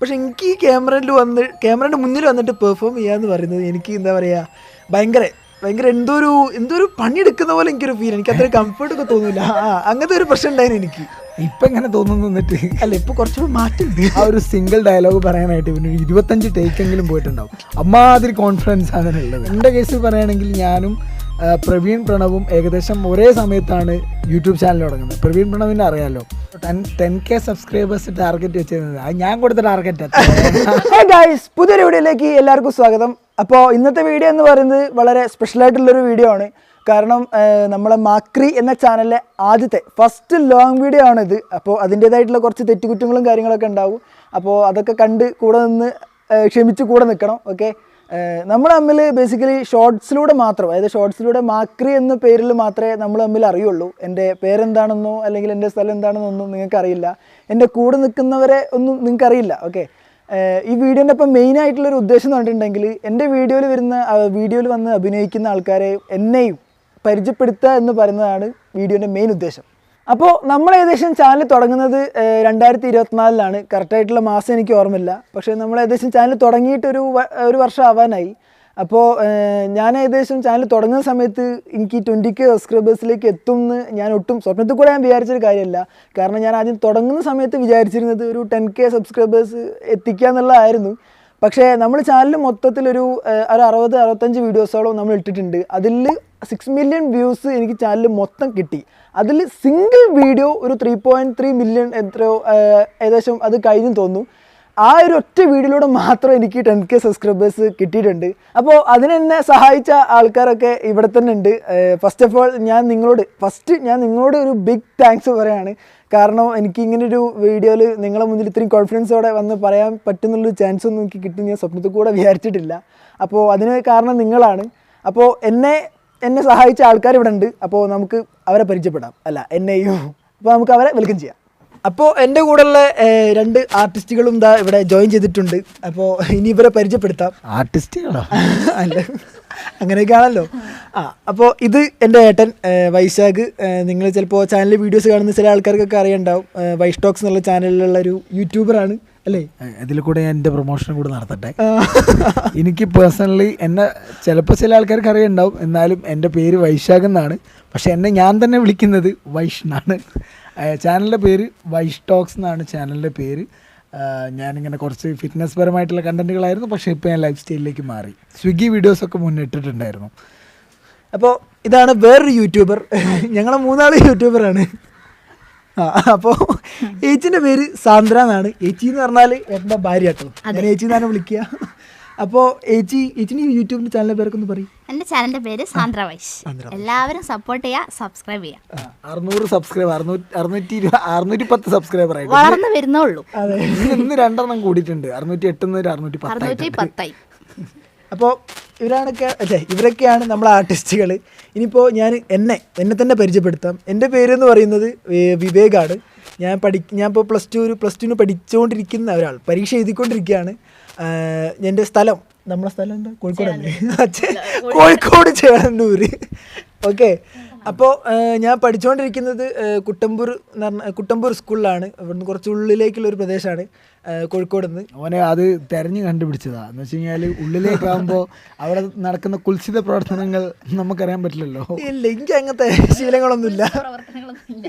പക്ഷെ എനിക്ക് ഈ ക്യാമറയിൽ വന്ന് ക്യാമറയുടെ മുന്നിൽ വന്നിട്ട് പെർഫോം ചെയ്യാന്ന് പറയുന്നത് എനിക്ക് എന്താ പറയുക ഭയങ്കര ഭയങ്കര എന്തോ ഒരു എന്തോ ഒരു പണിയെടുക്കുന്ന പോലെ എനിക്കൊരു ഫീൽ എനിക്ക് അത്ര കംഫർട്ട് ഒക്കെ തോന്നില്ല ആ അങ്ങനത്തെ ഒരു പ്രശ്നം ഉണ്ടായിരുന്നു എനിക്ക്. ഇപ്പൊ എങ്ങനെ തോന്നുന്നു എന്നിട്ട്? അല്ല ഇപ്പൊ കുറച്ചുകൂടി മാറ്റുണ്ട് ആ ഒരു സിംഗിൾ ഡയലോഗ് പറയാനായിട്ട് പിന്നെ ഒരു ഇരുപത്തഞ്ച് ടേക്കെങ്കിലും പോയിട്ടുണ്ടാവും. അമ്മാതിരി കോൺഫിഡൻസ് ആണ് ഉള്ളത്. എന്റെ കേസിൽ പറയുകയാണെങ്കിൽ ഞാനും പ്രവീൺ പ്രണവും ഏകദേശം ഒരേ സമയത്താണ് യൂട്യൂബ് ചാനൽ തുടങ്ങുന്നത്. പ്രവീൺ പ്രണവിനെ അറിയാലോ. ടെൻ കെ സബ്സ്ക്രൈബേഴ്സ് ടാർഗറ്റ് വെച്ചിരുന്നത്. ഞാൻ കൊടുത്ത ടാർഗറ്റ് ഹേ ഗായ്സ് പുതിയൊരു വീഡിയോയിലേക്ക് എല്ലാവർക്കും സ്വാഗതം. അപ്പോൾ ഇന്നത്തെ വീഡിയോ എന്ന് പറയുന്നത് വളരെ സ്പെഷ്യൽ ആയിട്ടുള്ളൊരു വീഡിയോ ആണ്. കാരണം നമ്മളെ മാക്രി എന്ന ചാനലിലെ ആദ്യത്തെ ഫസ്റ്റ് ലോങ് വീഡിയോ ആണിത്. അപ്പോൾ അതിന്റേതായിട്ടുള്ള കുറച്ച് തെറ്റുകുറ്റങ്ങളും കാര്യങ്ങളൊക്കെ ഉണ്ടാവും. അപ്പോൾ അതൊക്കെ കണ്ട് കൂടെ നിന്ന് ക്ഷമിച്ച് കൂടെ നിൽക്കണം ഓക്കെ നമ്മൾ തമ്മിൽ ബേസിക്കലി ഷോർട്സിലൂടെ മാത്രം അതായത് ഷോർട്സിലൂടെ മാക്രി എന്ന പേരിൽ മാത്രമേ നമ്മൾ തമ്മിൽ അറിയുള്ളൂ. എന്റെ പേരെന്താണെന്നോ അല്ലെങ്കിൽ എന്റെ സ്ഥലം എന്താണെന്നൊന്നും നിങ്ങൾക്ക് അറിയില്ല. എന്റെ കൂടെ നിൽക്കുന്നവരെ ഒന്നും നിങ്ങൾക്ക് അറിയില്ല ഓക്കെ ഈ വീഡിയോന്റെ ഇപ്പം മെയിൻ ആയിട്ടുള്ളൊരു ഉദ്ദേശം എന്ന് പറഞ്ഞിട്ടുണ്ടെങ്കിൽ എന്റെ വീഡിയോയിൽ വരുന്ന വീഡിയോയിൽ വന്ന് അഭിനയിക്കുന്ന ആൾക്കാരെ എന്നെയും പരിചയപ്പെടുത്തുക എന്ന് പറയുന്നതാണ് വീഡിയോന്റെ മെയിൻ ഉദ്ദേശം. അപ്പോൾ നമ്മൾ ഏകദേശം ചാനൽ തുടങ്ങുന്നത് രണ്ടായിരത്തി ഇരുപത്തിനാലിലാണ് കറക്റ്റായിട്ടുള്ള മാസം എനിക്ക് ഓർമ്മയില്ല. പക്ഷേ നമ്മൾ ഏകദേശം ചാനൽ തുടങ്ങിയിട്ടൊരു ഒരു വർഷം ആവാനായി അപ്പോൾ ഞാൻ ഏകദേശം ചാനൽ തുടങ്ങുന്ന സമയത്ത് എനിക്ക് ട്വന്റി കെ സബ്സ്ക്രൈബേഴ്സിലേക്ക് എത്തുമെന്ന് ഞാൻ ഒട്ടും സ്വപ്നത്തിൽ കൂടെ ഞാൻ വിചാരിച്ചൊരു കാര്യമല്ല. കാരണം ഞാൻ ആദ്യം തുടങ്ങുന്ന സമയത്ത് വിചാരിച്ചിരുന്നത് ഒരു ടെൻ കെ സബ്സ്ക്രൈബേഴ്സ് എത്തിക്കുക എന്നുള്ളതായിരുന്നു. പക്ഷേ നമ്മൾ ചാനൽ മൊത്തത്തിലൊരു ഒരു അറുപത് അറുപത്തഞ്ച് വീഡിയോസോളം നമ്മൾ ഇട്ടിട്ടുണ്ട്. അതിൽ സിക്സ് മില്യൺ വ്യൂസ് എനിക്ക് ചാനലിൽ മൊത്തം കിട്ടി. അതിൽ സിംഗിൾ വീഡിയോ ഒരു ത്രീ പോയിന്റ് ത്രീ മില്യൺ എത്രയോ ഏകദേശം അത് കഴിഞ്ഞു തോന്നുന്നു. ആ ഒരു ഒറ്റ വീഡിയോയിലൂടെ മാത്രം എനിക്ക് ടെൻ കെ സബ്സ്ക്രൈബേഴ്സ് കിട്ടിയിട്ടുണ്ട്. അപ്പോൾ അതിനെന്നെ സഹായിച്ച ആൾക്കാരൊക്കെ ഇവിടെ തന്നെ ഉണ്ട്. ഫസ്റ്റ് ഓഫ് ഓൾ ഞാൻ നിങ്ങളോട് ഫസ്റ്റ് ഞാൻ നിങ്ങളോട് ഒരു ബിഗ് താങ്ക്സ് പറയാണ്. കാരണം എനിക്ക് ഇങ്ങനെ ഒരു വീഡിയോയിൽ നിങ്ങളെ മുന്നിൽ ഇത്രയും കോൺഫിഡൻസോടെ വന്ന് പറയാൻ പറ്റുന്നുള്ളൊരു ചാൻസ് ഒന്നും എനിക്ക് കിട്ടി ഞാൻ സ്വപ്നത്തിൽ കൂടെ വിചാരിച്ചിട്ടില്ല. അപ്പോൾ അതിന് കാരണം നിങ്ങളാണ്. അപ്പോൾ എന്നെ എന്നെ സഹായിച്ച ആൾക്കാർ ഇവിടെ ഉണ്ട്. അപ്പോൾ നമുക്ക് അവരെ പരിചയപ്പെടാം. അല്ല എന്നെയും അപ്പോൾ നമുക്ക് അവരെ വെൽക്കം ചെയ്യാം. അപ്പോൾ എന്റെ കൂടെയുള്ള ഉള്ള രണ്ട് ആർട്ടിസ്റ്റുകളും ഇതാ ഇവിടെ ജോയിൻ ചെയ്തിട്ടുണ്ട്. അപ്പോൾ ഇനി ഇവരെ പരിചയപ്പെടുത്താം. ആർട്ടിസ്റ്റുകളോ? അല്ല അങ്ങനെയൊക്കെയാണല്ലോ. ആ അപ്പോൾ ഇത് എന്റെ ഏട്ടൻ വൈശാഖ്. നിങ്ങൾ ചിലപ്പോൾ ചാനലിൽ വീഡിയോസ് കാണുന്ന ചില ആൾക്കാർക്കൊക്കെ അറിയണ്ടാവും. വൈഷ്ടോക്സ് വൈസ്റ്റോക്സ് എന്നുള്ള ചാനലിലുള്ള ഒരു യൂട്യൂബറാണ് അല്ലേ? ഇതിൽ കൂടെ ഞാൻ എന്റെ പ്രൊമോഷൻ കൂടെ നടത്തട്ടെ. എനിക്ക് പേഴ്സണലി എന്നെ ചിലപ്പോൾ ചില ആൾക്കാർക്ക് അറിയുണ്ടാവും. എന്നാലും എന്റെ പേര് വൈശാഖ് എന്നാണ്. പക്ഷെ എന്നെ ഞാൻ തന്നെ വിളിക്കുന്നത് വൈഷ്ണാണ് എന്നാണ് ചാനലിന്റെ പേര് വൈഷ് ടോക്സ് എന്നാണ് ചാനലിന്റെ പേര്. ഞാനിങ്ങനെ കുറച്ച് ഫിറ്റ്നസ് പരമായിട്ടുള്ള കണ്ടന്റുകളായിരുന്നു പക്ഷേ ഇപ്പോൾ ഞാൻ ലൈഫ് സ്റ്റൈലിലേക്ക് മാറി. സ്വിഗ്ഗി വീഡിയോസൊക്കെ മുന്നിട്ടിട്ടുണ്ടായിരുന്നു അപ്പോൾ ഇതാണ് വേറൊരു യൂട്യൂബർ ഞങ്ങളെ മൂന്നാൽ യൂട്യൂബറാണ് അപ്പോൾ ഏച്ചിന്റെ പേര് സാന്ദ്ര എന്നാണ്. ഏച്ചി എന്ന് പറഞ്ഞാൽ എന്റെ ഭാര്യ കേട്ടോ. അങ്ങനെ ഏച്ചി എന്നാണ് വിളിക്കുക. അപ്പോൾ ഏച്ചി ഏച്ചിന്റെ യൂട്യൂബിന്റെ ചാനലിന്റെ പേരൊക്കെ ഒന്ന് പറയും. എന്റെ ചാനലിന്റെ പേര് സാന്ദ്ര വൈശ് എല്ലാവരും സപ്പോർട്ട് ചെയ്യുക സബ്സ്ക്രൈബ് ചെയ്യുക. അറുന്നൂറ് സബ്സ്ക്രൈബർ അറുന്നൂറ്റി അറുന്നൂറ്റി പത്ത് സബ്സ്ക്രൈബർ ആയിട്ട് വളർന്നു വരുന്നേ ഉള്ളൂ. ഇന്ന് ഇന്ന് രണ്ടെണ്ണം കൂടിയിട്ടുണ്ട്. അറുന്നൂറ്റി എട്ട് അറുന്നൂറ്റി പത്തായി അപ്പോൾ ഇവരാണൊക്കെ അല്ലേ ഇവരൊക്കെയാണ് നമ്മളെ ആർട്ടിസ്റ്റുകൾ ഇനിയിപ്പോൾ ഞാൻ എന്നെ എന്നെ തന്നെ പരിചയപ്പെടുത്താം. എന്റെ പേരെന്ന് പറയുന്നത് വിവേകാണ്. ഞാൻ പഠി ഞാൻ ഇപ്പോൾ പ്ലസ് ടു ഒരു പ്ലസ് ടുവിന് പഠിച്ചുകൊണ്ടിരിക്കുന്ന ഒരാൾ പരീക്ഷ എഴുതിക്കൊണ്ടിരിക്കുകയാണ്. എന്റെ സ്ഥലം നമ്മളെ സ്ഥലം എന്താ? കോഴിക്കോടല്ലേ? അച്ഛൻ കോഴിക്കോട് ചേളന്നൂർ ഓക്കെ. അപ്പോൾ ഞാൻ പഠിച്ചുകൊണ്ടിരിക്കുന്നത് കുട്ടമ്പൂർ എന്ന് പറഞ്ഞ കുട്ടമ്പൂർ സ്കൂളിലാണ്. ഇവിടുന്ന് കുറച്ച് ഉള്ളിലേക്കുള്ള ഒരു പ്രദേശമാണ് കോഴിക്കോട് നിന്ന് ഓനെ അത് തെരഞ്ഞു കണ്ടുപിടിച്ചതാ. എന്ന് വെച്ച് കഴിഞ്ഞാൽ ഉള്ളിലേക്കാകുമ്പോൾ അവിടെ നടക്കുന്ന കുൽസിത പ്രവർത്തനങ്ങൾ നമുക്കറിയാൻ പറ്റില്ലല്ലോ. ഇല്ല എനിക്ക് അങ്ങനത്തെ ശീലങ്ങളൊന്നുമില്ല.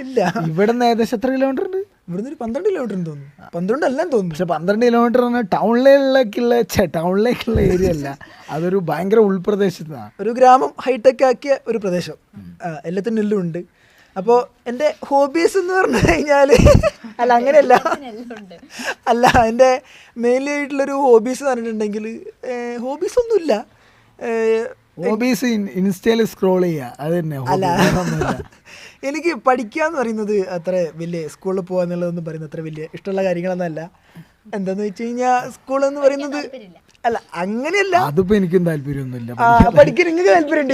ഇല്ല. ഇവിടെ നിന്ന് ഏകദേശം എത്ര കിലോമീറ്റർ ഉണ്ട്? ഇവിടുന്ന് ഒരു പന്ത്രണ്ട് കിലോമീറ്റർ തോന്നുന്നു. പന്ത്രണ്ട് അല്ല തോന്നുന്നു. പക്ഷെ പന്ത്രണ്ട് കിലോമീറ്റർ പറഞ്ഞാൽ ടൗണിലേക്കുള്ള ഛെ, ടൗണിലേക്കുള്ള ഏരിയ അല്ല. അതൊരു ഭയങ്കര ഉൾപ്രദേശത്താണ് ഒരു ഗ്രാമം ഹൈടെക് ആക്കിയ ഒരു പ്രദേശം. എല്ലാത്തിനും എല്ലാം ഉണ്ട്. അപ്പോൾ എന്റെ ഹോബീസ് എന്ന് പറഞ്ഞു കഴിഞ്ഞാൽ അല്ല അങ്ങനെയല്ല. അല്ല എന്റെ മെയിൻലി ആയിട്ടുള്ളൊരു ഹോബീസ് എന്ന് പറഞ്ഞിട്ടുണ്ടെങ്കിൽ ഹോബീസ് ഒന്നുമില്ല. ഹോബീസ് ഇൻസ്റ്റയിൽ സ്ക്രോൾ ചെയ്യുക. അത് തന്നെ അല്ല. എനിക്ക് പഠിക്കുക എന്ന് പറയുന്നത് അത്ര വലിയ സ്കൂളിൽ പോകുക പറയുന്നത് അത്ര വലിയ ഇഷ്ടമുള്ള കാര്യങ്ങളൊന്നല്ല എന്താന്ന് വെച്ച് കഴിഞ്ഞാൽ സ്കൂൾ എന്ന് പറയുന്നത് അല്ല അങ്ങനെയല്ല. അതിപ്പോ എനിക്കും താല്പര്യമൊന്നുമില്ല. ആ, പഠിക്കാൻ നിങ്ങൾക്ക് താല്പര്യം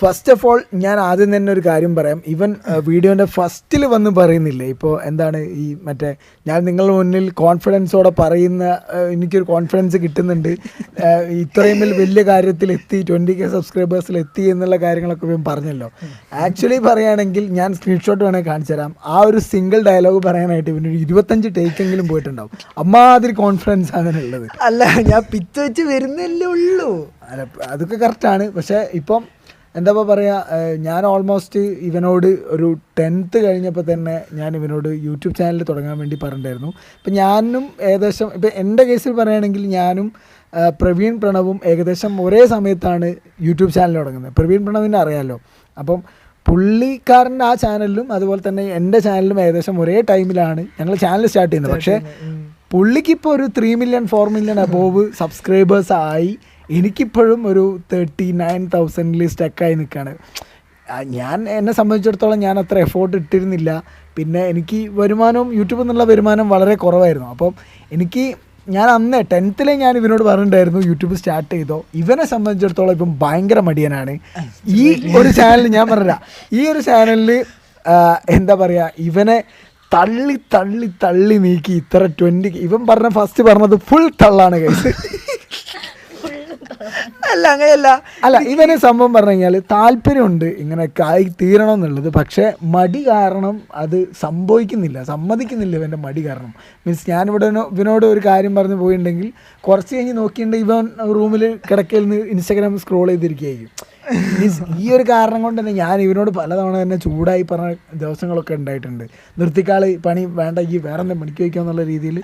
ഫസ്റ്റ് ഓഫ് ഓൾ ഞാൻ ആദ്യം തന്നെ ഒരു കാര്യം പറയാം. ഇവൻ വീഡിയോന്റെ ഫസ്റ്റിൽ വന്ന് പറയുന്നില്ലേ? ഇപ്പോൾ എന്താണ് ഈ മറ്റേ ഞാൻ നിങ്ങളുടെ മുന്നിൽ കോൺഫിഡൻസോടെ പറയുന്ന എനിക്കൊരു കോൺഫിഡൻസ് കിട്ടുന്നുണ്ട്. ഇത്രയും വലിയ- വലിയ കാര്യത്തിൽ എത്തി ട്വന്റി കെ സബ്സ്ക്രൈബേഴ്സിൽ എത്തി എന്നുള്ള കാര്യങ്ങളൊക്കെ ഇവൻ പറഞ്ഞല്ലോ. ആക്ച്വലി പറയുകയാണെങ്കിൽ ഞാൻ സ്ക്രീൻഷോട്ട് വേണമെങ്കിൽ കാണിച്ചു തരാം. ആ ഒരു സിംഗിൾ ഡയലോഗ് പറയാനായിട്ട് ഇവനൊരു ഇരുപത്തഞ്ച് ടേക്കെങ്കിലും പോയിട്ടുണ്ടാവും. അമ്മാതിരി കോൺഫിഡൻസ് ആണ് ഉള്ളത് അല്ല ഞാൻ പിച്ച് വെച്ച് വരുന്നല്ലേ ഉള്ളൂ. അല്ല അതൊക്കെ കറക്റ്റാണ് പക്ഷേ ഇപ്പം എന്താ പറയുക ഞാൻ ഓൾമോസ്റ്റ് ഇവനോട് ഒരു ടെൻത്ത് കഴിഞ്ഞപ്പോൾ തന്നെ ഞാൻ ഇവനോട് യൂട്യൂബ് ചാനൽ തുടങ്ങാൻ വേണ്ടി പറഞ്ഞിട്ടുണ്ടായിരുന്നു. ഇപ്പം ഞാനും ഏകദേശം ഇപ്പം എന്റെ കേസിൽ പറയുകയാണെങ്കിൽ ഞാനും പ്രവീൺ പ്രണവും ഏകദേശം ഒരേ സമയത്താണ് യൂട്യൂബ് ചാനൽ തുടങ്ങുന്നത്. പ്രവീൺ പ്രണവിനെ അറിയാമല്ലോ അപ്പം പുള്ളിക്കാരന്റെ ആ ചാനലിലും അതുപോലെ തന്നെ എന്റെ ചാനലിലും ഏകദേശം ഒരേ ടൈമിലാണ് ഞങ്ങൾ ചാനൽ സ്റ്റാർട്ട് ചെയ്യുന്നത്. പക്ഷേ പുള്ളിക്ക് ഇപ്പോൾ ഒരു three million four million above subscribers ആയി എനിക്കിപ്പോഴും ഒരു തേർട്ടി നയൻ തൗസൻഡിൽ സ്റ്റക്കായി നിൽക്കുകയാണ് ഞാൻ എന്നെ സംബന്ധിച്ചിടത്തോളം ഞാൻ അത്ര എഫോർട്ട് ഇട്ടിരുന്നില്ല. പിന്നെ എനിക്ക് വരുമാനവും യൂട്യൂബിൽ നിന്നുള്ള വരുമാനം വളരെ കുറവായിരുന്നു. അപ്പം എനിക്ക് ഞാൻ അന്ന് ടെൻത്തിലെ ഞാൻ ഇവനോട് പറഞ്ഞിട്ടുണ്ടായിരുന്നു യൂട്യൂബ് സ്റ്റാർട്ട് ചെയ്തോ. ഇവനെ സംബന്ധിച്ചിടത്തോളം ഇപ്പം ഭയങ്കര മടിയനാണ്. ഈ ഒരു ചാനൽ ഞാൻ പറഞ്ഞ ഈ ഒരു ചാനലിൽ എന്താ പറയുക ഇവനെ തള്ളി തള്ളി തള്ളി നീക്കി ഇത്ര ട്വന്റി ഇവൻ പറഞ്ഞ ഫസ്റ്റ് പറഞ്ഞത് ഫുൾ തള്ളാണ് കേസ് അല്ല അങ്ങനെയല്ല. അല്ല ഇവന് സംഭവം പറഞ്ഞു കഴിഞ്ഞാൽ താല്പര്യമുണ്ട് ഇങ്ങനെയൊക്കെ ആയി തീരണം എന്നുള്ളത് പക്ഷേ മടി കാരണം അത് സംഭവിക്കുന്നില്ല സമ്മതിക്കുന്നില്ല ഇവന്റെ മടി കാരണം. മീൻസ് ഞാനിവിടെ ഇവനോട് ഒരു കാര്യം പറഞ്ഞു പോയിട്ടുണ്ടെങ്കിൽ കുറച്ച് കഴിഞ്ഞ് നോക്കിയിട്ടുണ്ടെങ്കിൽ ഇവൻ റൂമിൽ കിടക്കയിൽ നിന്ന് ഇൻസ്റ്റാഗ്രാം സ്ക്രോൾ ചെയ്തിരിക്കുകയായിരിക്കും. ഈ ഒരു കാരണം കൊണ്ട് തന്നെ ഞാൻ ഇവനോട് പലതവണ തന്നെ ചൂടായി പറഞ്ഞ ദിവസങ്ങളൊക്കെ ഉണ്ടായിട്ടുണ്ട്. നിർത്തിക്കാളി പണി വേണ്ട ഈ വേറെ എന്തെങ്കിലും പണിക്ക് വയ്ക്കുക എന്നുള്ള രീതിയിൽ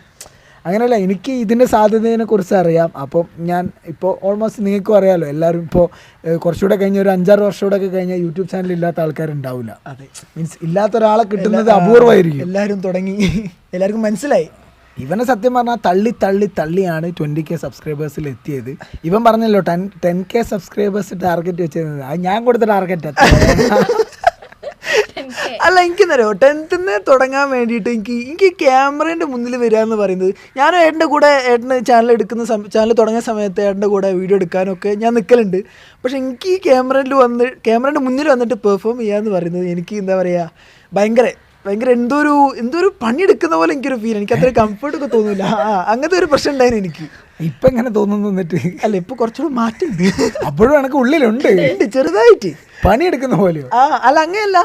അങ്ങനെയല്ല എനിക്ക് ഇതിന്റെ സാധ്യതയെ കുറിച്ച് അറിയാം. അപ്പം ഞാൻ ഇപ്പോൾ ഓൾമോസ്റ്റ് നിങ്ങൾക്കും അറിയാമല്ലോ എല്ലാവരും ഇപ്പോൾ കുറച്ചുകൂടെ കഴിഞ്ഞ ഒരു അഞ്ചാറ് വർഷം ഒക്കെ കഴിഞ്ഞ യൂട്യൂബ് ചാനൽ ഇല്ലാത്ത ആൾക്കാരുണ്ടാവില്ല അതെ. മീൻസ് ഇല്ലാത്ത ഒരാളെ കിട്ടുന്നത് അപൂർവമായിരിക്കും എല്ലാവരും തുടങ്ങി. എല്ലാവർക്കും മനസ്സിലായി. ഇവനെ സത്യം പറഞ്ഞാൽ തള്ളി തള്ളി തള്ളിയാണ് ട്വന്റി കെ സബ്സ്ക്രൈബേഴ്സിൽ എത്തിയത്. ഇവൻ പറഞ്ഞല്ലോ ten ten K subscribers target വെച്ചിരുന്നത്. അത് ഞാൻ കൊടുത്ത ടാർഗറ്റ് അല്ല എനിക്കെന്നറിയോ ടെൻത്തിന് തുടങ്ങാൻ വേണ്ടിയിട്ട് എനിക്ക് എനിക്ക് ക്യാമറേന്റെ മുന്നിൽ വരിക എന്ന് പറയുന്നത്. ഞാൻ ഏട്ടന്റെ കൂടെ ഏട്ടന് ചാനൽ എടുക്കുന്ന ചാനൽ തുടങ്ങിയ സമയത്ത് ഏട്ടന്റെ കൂടെ വീഡിയോ എടുക്കാനൊക്കെ ഞാൻ നിൽക്കലുണ്ട് പക്ഷെ എനിക്ക് ഈ ക്യാമറയിൽ വന്ന് ക്യാമറേന്റെ മുന്നിൽ വന്നിട്ട് പെർഫോം ചെയ്യാന്ന് പറയുന്നത് എനിക്ക് എന്താ പറയുക ഭയങ്കര ഭയങ്കര എന്തോ ഒരു എന്തോ ഒരു പണിയെടുക്കുന്ന പോലെ എനിക്കൊരു ഫീൽ എനിക്ക് അത്ര കംഫർട്ട് ഒക്കെ തോന്നില്ല ആ അങ്ങനത്തെ ഒരു പ്രശ്നം ഉണ്ടായിരുന്നു എനിക്ക്. ഇപ്പൊ എങ്ങനെ തോന്നുന്നു എന്നിട്ട്? അല്ല ഇപ്പൊ കുറച്ചുകൂടെ മാറ്റുണ്ട് അപ്പോഴും എനിക്ക് ഉള്ളിലുണ്ട്. ചെറുതായിട്ട്. പണിയെടുക്കുന്ന പോലെയോ? ആ അല്ല അങ്ങനെയല്ല.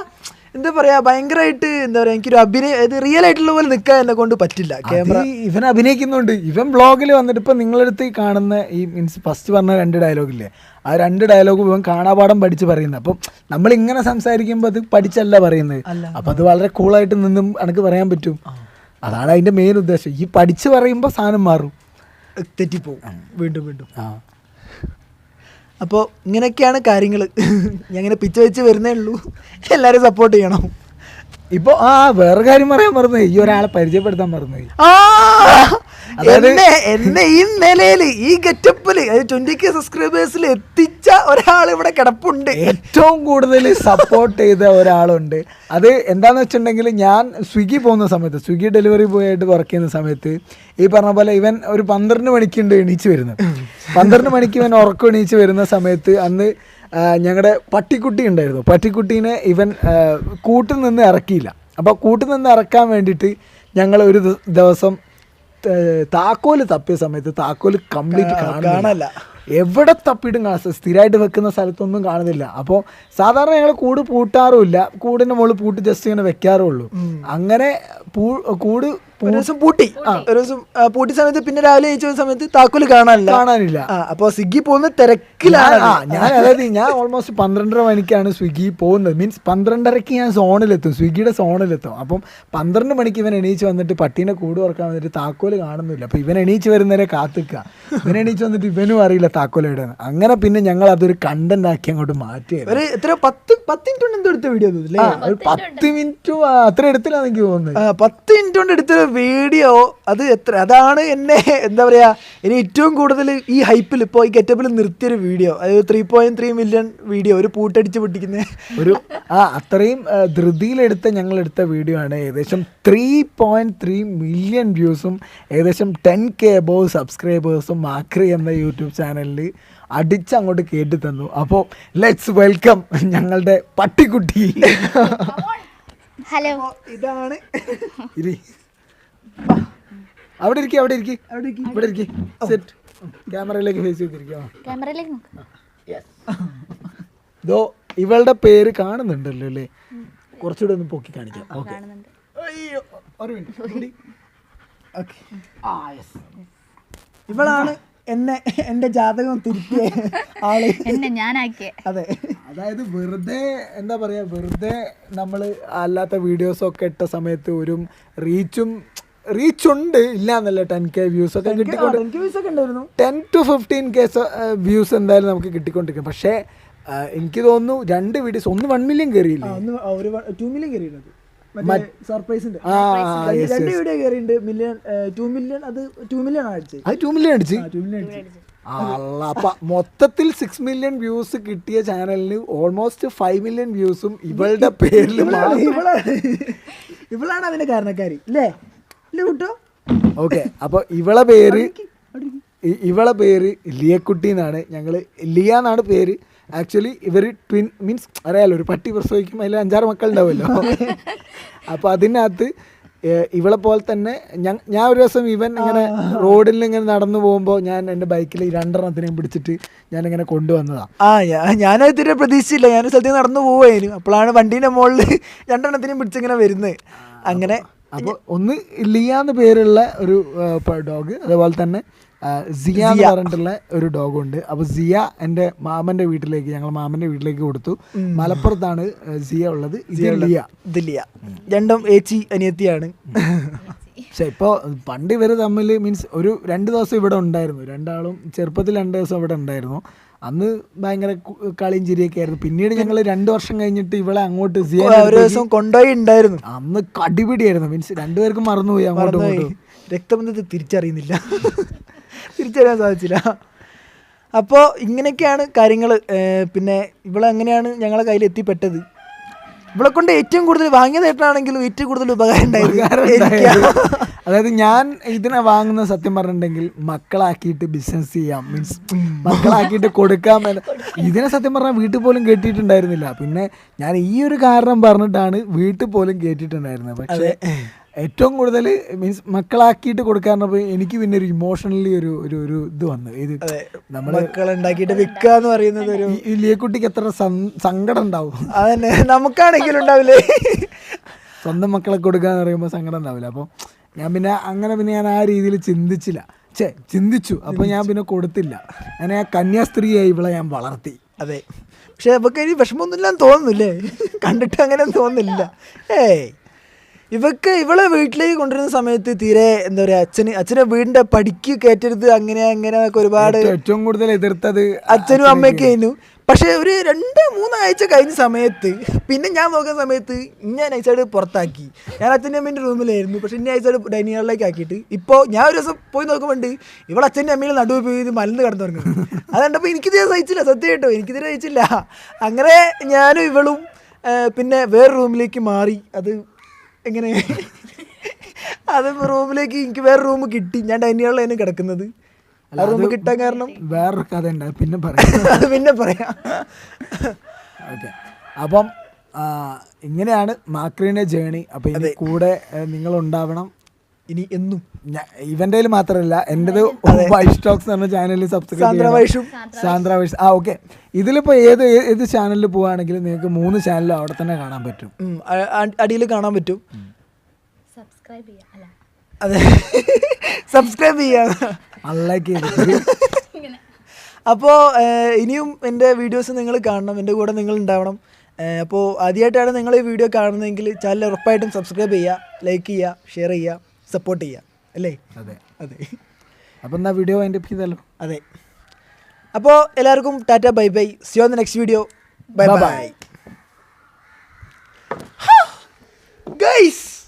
എന്താ പറയാ ഭയങ്കരമായിട്ട് എന്താ പറയാ എനിക്കൊരു അഭിനയ ഇത് റിയൽ ആയിട്ടുള്ള പോലെ നിൽക്കാൻ എന്നെ കൊണ്ട് പറ്റില്ല. ക്യാമറ ഇവൻ അഭിനയിക്കുന്നുണ്ട്. ഇവൻ ബ്ലോഗിൽ വന്നിട്ട് ഇപ്പം നിങ്ങളടുത്ത് കാണുന്ന ഈ മീൻസ് ഫസ്റ്റ് പറഞ്ഞ രണ്ട് ഡയലോഗില്ലേ ആ രണ്ട് ഡയലോഗ് ഇവൻ കാണാപാഠം പഠിച്ച് പറയുന്നത്. അപ്പം നമ്മൾ ഇങ്ങനെ സംസാരിക്കുമ്പോൾ അത് പഠിച്ചല്ല പറയുന്നത്. അപ്പം അത് വളരെ കൂളായിട്ട് നിന്നും എനിക്ക് പറയാൻ പറ്റും. അതാണ് അതിന്റെ മെയിൻ ഉദ്ദേശം. ഈ പഠിച്ച് പറയുമ്പോൾ സാധനം മാറും. തെറ്റിപ്പോവും. വീണ്ടും വീണ്ടും. ആ. അപ്പോൾ ഇങ്ങനെയൊക്കെയാണ് കാര്യങ്ങൾ ഞാൻ ഇങ്ങനെ പിച്ച വെച്ച് വരുന്നേ ഉള്ളൂ. എല്ലാവരും സപ്പോർട്ട് ചെയ്യണം. ഇപ്പോ ആ വേറെ കാര്യം പറയാൻ മറന്നു ഈ ഒരാളെ പരിചയപ്പെടുത്താൻ മറന്നു എന്നെ എന്നെ ഈ നിലയിൽ ഈ ഗെറ്റപ്പിൽ ട്വന്റി കെ സബ്സ്ക്രൈബേഴ്സിൽ എത്തിച്ച ഒരാൾ ഇവിടെ കിടപ്പുണ്ട്. ഏറ്റവും കൂടുതൽ സപ്പോർട്ട് ചെയ്ത ഒരാളുണ്ട്. അത് എന്താന്ന് വെച്ചിട്ടുണ്ടെങ്കിൽ ഞാൻ സ്വിഗ്ഗി പോകുന്ന സമയത്ത് സ്വിഗ്ഗി ഡെലിവറി ബോയ് ആയിട്ട് വർക്ക് ചെയ്യുന്ന സമയത്ത് ഈ പറഞ്ഞ പോലെ ഇവൻ ഒരു പന്ത്രണ്ട് മണിക്കുണ്ട് എണീച്ച് വരുന്നത്. പന്ത്രണ്ട് മണിക്ക് ഇവൻ ഉറക്കം എണീച്ച് വരുന്ന സമയത്ത് അന്ന് ഞങ്ങളുടെ പട്ടിക്കുട്ടി ഉണ്ടായിരുന്നു. പട്ടിക്കുട്ടീനെ ഇവൻ കൂട്ടിൽ നിന്ന് ഇറക്കിയില്ല. അപ്പോൾ കൂട്ടിൽ നിന്ന് ഇറക്കാൻ വേണ്ടിയിട്ട് ഞങ്ങൾ ഒരു ദിവസം താക്കോൽ തപ്പിയ സമയത്ത് താക്കോൽ കംപ്ലീറ്റ് കാണാനല്ല. കാണല്ല. എവിടെ തപ്പിയിട്ടും കാണാൻ സ്ഥിരമായിട്ട് വെക്കുന്ന സ്ഥലത്തൊന്നും കാണുന്നില്ല. അപ്പോൾ സാധാരണ ഞങ്ങൾ കൂട് പൂട്ടാറുമില്ല. കൂടിന്റെ മുകളിൽ പൂട്ട് ജസ്റ്റ് ഇങ്ങനെ വെക്കാറുള്ളൂ. അങ്ങനെ പൂ- കൂട് ഒരു ദിവസം പൂട്ടി. ഒരു ദിവസം പൂട്ടി സമയത്ത് പിന്നെ രാവിലെ ചോദിച്ച സമയത്ത് താക്കോൽ കാണാനില്ല. കാണാനില്ല. അപ്പൊ സ്വിഗ്ഗി പോകുന്ന തിരക്കിലാണ്. ഞാൻ- അതായത് ഞാൻ ഓൾമോസ്റ്റ് പന്ത്രണ്ടര മണിക്കാണ് സ്വിഗ്ഗി പോകുന്നത്. മീൻസ് പന്ത്രണ്ടരയ്ക്ക് ഞാൻ സോണിലെത്തും. സ്വിഗ്ഗിയുടെ സോണിലെത്തും. അപ്പം പന്ത്രണ്ട് മണിക്ക് ഇവൻ എണീച്ച് വന്നിട്ട് പട്ടീനെ കൂട് ഉറക്കാൻ വന്നിട്ട് താക്കോൽ കാണുന്നില്ല. അപ്പൊ ഇവൻ എണീച്ച് വരുന്നവരെ കാത്തിക്കുക ഇവൻ എണീച്ച് വന്നിട്ട് ഇവനും അറിയില്ല താക്കോൽ എവിടെയാണ് അങ്ങനെ പിന്നെ ഞങ്ങൾ അതൊരു കണ്ടന്റ് ആക്കി അങ്ങോട്ട് മാറ്റി ഒരു എത്ര പത്ത് പത്ത് മിനിറ്റ് കൊണ്ട് എന്തോ എടുത്ത വീഡിയോ പത്ത് മിനിറ്റ് അത്ര എടുത്തില്ല എനിക്ക് തോന്നുന്നത് പത്ത് മിനിറ്റ് കൊണ്ട് എടുത്ത വീഡിയോ അത് എത്ര അതാണ് എന്നെ എന്താ പറയുക ഇനി ഏറ്റവും കൂടുതൽ ഈ ഹൈപ്പിൽ ഇപ്പോൾ ഈ ഗെറ്റപ്പിൽ നിർത്തിയൊരു വീഡിയോ അതായത് three point three million video ഒരു പൂട്ടടിച്ച് പൊട്ടിക്കുന്ന ഒരു ആ അത്രയും ധൃതിയിലെടുത്ത ഞങ്ങൾ എടുത്ത വീഡിയോ ആണ്. ഏകദേശം ത്രീ പോയിന്റ് ത്രീ മില്യൺ വ്യൂസും ഏകദേശം ടെൻ കെ അബോവ് സബ്സ്ക്രൈബേഴ്സും മാക്രി എന്ന യൂട്യൂബ് ചാനലിൽ അടിച്ച് അങ്ങോട്ട് കേട്ടി തന്നു. അപ്പോൾ ലെറ്റ്സ് വെൽക്കം ഞങ്ങളുടെ പട്ടിക്കുട്ടി. ഹലോ ഇതാണ്. ഇരി. അവിടെ ഇരിക്കും അവിടെ ഇരിക്കും. അവിടെ ഇരിക്ക്. ഇവിടെ ഇരിക്കും. സെറ്റ് ക്യാമറയിലേക്ക് ഫേസ് ചെയ്തിരിക്കാം ക്യാമറയിലേക്ക് നോക്ക്. ഇതോ ഇവളുടെ പേര് കാണുന്നുണ്ടല്ലോ അല്ലേ? കുറച്ചുകൂടെ ഒന്ന് പൊക്കി കാണിക്കാം. ഓക്കെ കാണുന്നുണ്ട്. അയ്യോ ഒരു മിനിറ്റ് ഓക്കെ ഇവളാണ് എന്നെ എന്റെ ജാതകം തിരുത്തിയ ആൾ. എന്നെ ഞാനാക്കിയ. അതെ. അതായത് വെറുതെ എന്താ പറയാ വെറുതെ നമ്മൾ അല്ലാത്ത വീഡിയോസൊക്കെ ഇട്ട സമയത്ത് ഒരു റീച്ചും റീച്ച് ഉണ്ട് ഇല്ല എന്നല്ല ടെൻ കെ വ്യൂസ് ഒക്കെ കിട്ടിക്കൊണ്ട് ten to fifteen K views എന്തായാലും നമുക്ക് കിട്ടിക്കൊണ്ടിരിക്കും. പക്ഷേ എനിക്ക് തോന്നുന്നു രണ്ട് വീഡിയോസ് ഒന്ന് വൺ മില്യൺ കയറിയില്ല ഒന്ന് ആ ഒരു ടു മില്യൺ കയറിയിരുന്നത് മറ്റേ സർപ്രൈസിന്റെ ആ രണ്ട് രണ്ട് വീഡിയോ കയറിയിട്ടുണ്ട് മില്യൺ ടു മില്യൺ അത് ടു മില്യൺ ആണ് അടിച്ചത്. അത് ടു മില്യൺ അടിച്ച്? ടു മില്യൺ അടിച്ചത് അല്ല അപ്പൊ മൊത്തത്തിൽ സിക്സ് മില്യൺ വ്യൂസ് കിട്ടിയ ചാനലിന് ഓൾമോസ്റ്റ് ഫൈവ് മില്യൺ വ്യൂസും ഇവളുടെ പേരിൽ ഇവളാണ് അതിന്റെ കാരണക്കാരി അല്ലേ ഓക്കെ അപ്പൊ ഇവളെ പേര് ഇവളെ പേര് ലിയക്കുട്ടി എന്നാണ്. ഞങ്ങൾ ലിയ എന്നാണ് പേര്. ആക്ച്വലി ഇവർ ട്വിൻ മീൻസ് അറിയാലോ ഒരു പട്ടി പ്രസവിക്കും അതിൽ അഞ്ചാറ് മക്കളുണ്ടാവുമല്ലോ. അപ്പോൾ അതിനകത്ത് ഇവളെ പോലെ തന്നെ ഞാൻ ഞാൻ ഒരു ദിവസം ഇവൻ ഇങ്ങനെ റോഡിൽ ഇങ്ങനെ നടന്നു പോകുമ്പോൾ ഞാൻ എന്റെ ബൈക്കിൽ രണ്ടെണ്ണത്തിനെയും പിടിച്ചിട്ട് ഞാൻ ഇങ്ങനെ കൊണ്ടുവന്നതാണ് ആ ഞാൻ ഞാനത് തീരെ പ്രതീക്ഷിച്ചില്ല. ഞാൻ സ്ഥലത്ത് നടന്നു പോവായിരുന്നു. അപ്പോഴാണ് വണ്ടീന്റെ മുകളിൽ രണ്ടെണ്ണത്തിനെയും പിടിച്ചിങ്ങനെ വരുന്നത്. അങ്ങനെ അപ്പോൾ ഒന്ന് ലിയ എന്ന് പേരുള്ള ഒരു ഡോഗ് അതുപോലെ തന്നെ സിയ എന്ന് പറഞ്ഞിട്ടുള്ള ഒരു ഡോഗ് ഉണ്ട്. അപ്പോൾ സിയ എന്റെ മാമന്റെ വീട്ടിലേക്ക് ഞങ്ങൾ മാമന്റെ വീട്ടിലേക്ക് കൊടുത്തു. മലപ്പുറത്താണ് സിയ ഉള്ളത്. ഇത് ലിയ. ഇതില്ല രണ്ടും ഏച്ചി അനിയത്തിയാണ്. പക്ഷെ ഇപ്പോൾ പണ്ട് ഇവർ തമ്മിൽ മീൻസ് ഒരു രണ്ട് ദിവസം ഇവിടെ ഉണ്ടായിരുന്നു. രണ്ടാളും ചെറുപ്പത്തിൽ രണ്ട് ദിവസം ഇവിടെ ഉണ്ടായിരുന്നു. അന്ന് ഭയങ്കര കളിയും ചിരിയൊക്കെ ആയിരുന്നു. പിന്നീട് ഞങ്ങൾ രണ്ടു വർഷം കഴിഞ്ഞിട്ട് ഇവളെ അങ്ങോട്ട് ഒരു ദിവസം കൊണ്ടുപോയി ഉണ്ടായിരുന്നു. അന്ന് കടിപിടിയായിരുന്നു. മീൻസ് രണ്ടുപേർക്കും മറന്നുപോയി അങ്ങോട്ട് മറന്നുപോയി. ഇങ്ങോട്ടും. രക്തബന്ധത്തെ തിരിച്ചറിയുന്നില്ല. തിരിച്ചറിയാൻ സാധിച്ചില്ല. അപ്പോൾ ഇങ്ങനെയൊക്കെയാണ് കാര്യങ്ങൾ പിന്നെ ഇവളെങ്ങനെയാണ് ഞങ്ങളെ കയ്യിൽ എത്തിപ്പെട്ടത് ഇവളെ കൊണ്ട് ഏറ്റവും കൂടുതൽ വാങ്ങിയതായിട്ടാണെങ്കിലും ഏറ്റവും കൂടുതൽ ഉപകാരം അതായത് ഞാൻ ഇതിനെ വാങ്ങുന്ന സത്യം പറഞ്ഞിട്ടുണ്ടെങ്കിൽ മക്കളാക്കിയിട്ട് ബിസിനസ് ചെയ്യാം. മീൻസ് മക്കളാക്കിയിട്ട് കൊടുക്കാൻ എന്ന്. ഇതിനെ സത്യം പറഞ്ഞാൽ വീട്ടിൽ പോലും കേട്ടിട്ടുണ്ടായിരുന്നില്ല. പിന്നെ ഞാൻ ഈ ഒരു കാരണം പറഞ്ഞിട്ടാണ് വീട്ടിൽ പോലും കേട്ടിട്ടുണ്ടായിരുന്നത്. പക്ഷേ ഏറ്റവും കൂടുതൽ മീൻസ് മക്കളാക്കിയിട്ട് കൊടുക്കാറുള്ളപ്പോൾ എനിക്ക് പിന്നെ ഒരു ഇമോഷണലി ഒരു ഒരു ഒരു ഇത് വന്നു. ഇത് നമ്മൾ മക്കളുണ്ടാക്കിയിട്ട് വിൽക്കുക എന്ന് പറയുന്നത് ഒരു ഈ ലിയക്കുട്ടിക്ക് എത്ര സങ്കടം ഉണ്ടാവും അതന്നെ നമുക്കാണെങ്കിലും ഉണ്ടാവില്ലേ? സ്വന്തം മക്കളെ കൊടുക്കുക എന്ന് പറയുമ്പോൾ സങ്കടം ഉണ്ടാവില്ല അപ്പോൾ ഞാൻ പിന്നെ അങ്ങനെ പിന്നെ ഞാൻ ആ രീതിയിൽ ചിന്തിച്ചില്ല. ചേ ചിന്തിച്ചു. അപ്പോൾ ഞാൻ പിന്നെ കൊടുത്തില്ല. ഞാൻ ആ കന്യാസ്ത്രീയായി ഇവിടെ ഞാൻ വളർത്തി. അതെ. പക്ഷെ അവർക്ക് ഇനി വിഷമമൊന്നുമില്ലാന്ന് തോന്നുന്നില്ലേ? കണ്ടിട്ട് അങ്ങനെ തോന്നുന്നില്ല. ഏയ് ഇവക്ക് ഇവളെ വീട്ടിലേക്ക് കൊണ്ടുവരുന്ന സമയത്ത് തീരെ എന്താ പറയാ അച്ഛന് അച്ഛനെ വീടിന്റെ പടിക്ക് കയറ്റരുത് അങ്ങനെ അങ്ങനെ ഒരുപാട് ഏറ്റവും- കൂടുതൽ എതിർത്തത് അച്ഛനും അമ്മയൊക്കെ ആയിരുന്നു. പക്ഷെ ഒരു രണ്ട് മൂന്നാഴ്ച കഴിഞ്ഞ സമയത്ത് പിന്നെ ഞാൻ നോക്കുന്ന സമയത്ത് ഞാൻ നൈസായിട്ട് പുറത്താക്കി. ഞാൻ അച്ഛന്റെ അമ്മേന്റെ റൂമിലായിരുന്നു. പക്ഷെ ഇന്നെ നൈസായിട്ട് ഡൈനിങ് ഹാളിലേക്ക് ആക്കിയിട്ട് ഇപ്പോൾ ഞാൻ ഒരു ദിവസം പോയി നോക്കുമ്പോണ്ട് ഇവൾ അച്ഛന്റെ അമ്മയിൽ നടുവ് പോയി മലന്ന് കിടന്നു തുടങ്ങും അത് കണ്ടപ്പോൾ എനിക്കിത് സഹിച്ചില്ല കേട്ടോ എനിക്കിതിരെ സഹിച്ചില്ല. അങ്ങനെ ഞാനും ഇവളും പിന്നെ വേറെ റൂമിലേക്ക് മാറി. അത് എങ്ങനെ? അത് റൂമിലേക്ക് എനിക്ക് വേറെ റൂം കിട്ടി. ഞാൻ ഡൈനിങ് ഹാളിലാണ് കിടക്കുന്നത്. ആ റൂം കിട്ടാൻ കാരണം വേറൊരു കഥ ഉണ്ട് അത് പിന്നെ പറയാം. അത് പിന്നെ പറയാം. ഓക്കെ. അപ്പം ആ, ഇങ്ങനെയാണ് മാക്രീന്റെ ജേണി. അപ്പം ഇനി കൂടെ നിങ്ങൾ ഉണ്ടാവണം ഇനി എന്നും ഇവന്റെ മാത്രമല്ല എന്റെ വൈഷ് ടോക്സ് എന്ന് പറഞ്ഞ ചാനലിൽ സബ്സ്ക്രൈബ് സാന്ദ്ര വൈഷും. ആ ഓക്കെ ഇതിലിപ്പോ ഏത് ഏത് ചാനലിൽ പോവാണെങ്കിലും നിങ്ങൾക്ക് മൂന്ന് ചാനലും അവിടെ തന്നെ കാണാൻ പറ്റും. അടിയിൽ കാണാൻ പറ്റും. സബ്സ്ക്രൈബ് ചെയ്യാം അതെ. സബ്സ്ക്രൈബ് ചെയ്യാം. അൺലൈക്ക് അപ്പോൾ ഇനിയും എന്റെ വീഡിയോസ് നിങ്ങൾ കാണണം എന്റെ കൂടെ നിങ്ങൾ ഉണ്ടാവണം. അപ്പോൾ ആദ്യമായിട്ടാണ് നിങ്ങൾ ഈ വീഡിയോ കാണുന്നതെങ്കിൽ ചാനൽ ഉറപ്പായിട്ടും സബ്സ്ക്രൈബ് ചെയ്യുക ലൈക്ക് ചെയ്യുക ഷെയർ ചെയ്യുക സപ്പോർട്ട് ചെയ്യാം അല്ലേ? അതെ. അതെ. അപ്പോൾ എന്നാ വീഡിയോ അതിന്റെ ചെയ്താലോ? അതെ. അപ്പോൾ എല്ലാവർക്കും tata bye bye. See on the next video bye bye guys